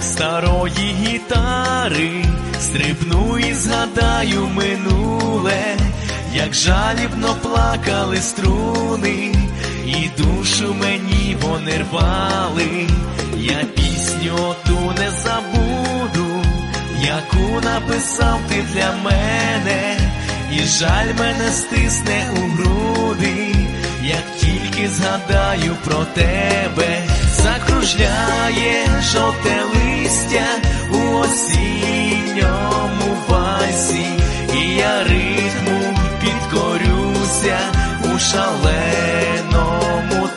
старої гітари, стрибну і згадаю минуле, як жалібно плакали струни, і душу мені вони рвали, я пісню ту не забуду, яку написав ти для мене, і жаль мене стисне у груди, як тільки згадаю про тебе, закружляє жовте листя у осінньому вальсі, і я ритму підкорюся у шаленому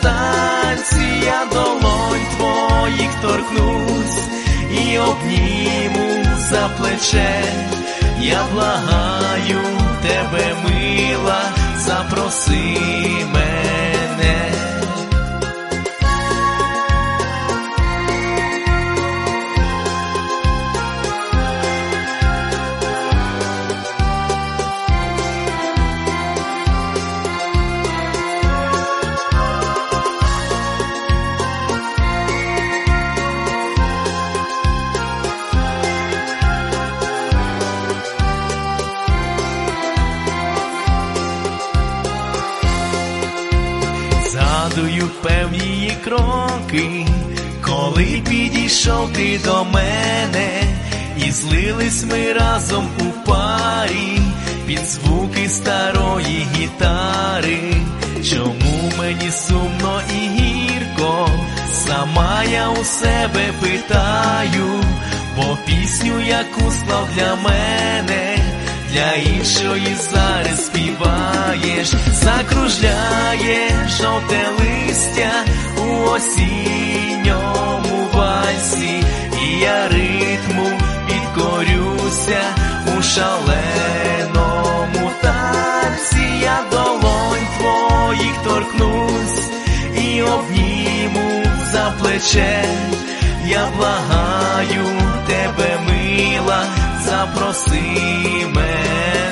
танці, я долонь твоїх торкнусь і обніму за плече, я благаю тебе, мила, запроси мене. Згадую певні кроки, коли підійшов ти до мене, і злились ми разом у парі під звуки старої гітари. Чому мені сумно і гірко, сама я у себе питаю, бо пісню, яку склав для мене, для іншої зараз співаєш, закружляє жовте листя у осінньому вальсі, і я ритму підкорюся у шаленому танці, я долонь твоїх торкнусь і обніму за плече, я благаю тебе, мила, запроси мене.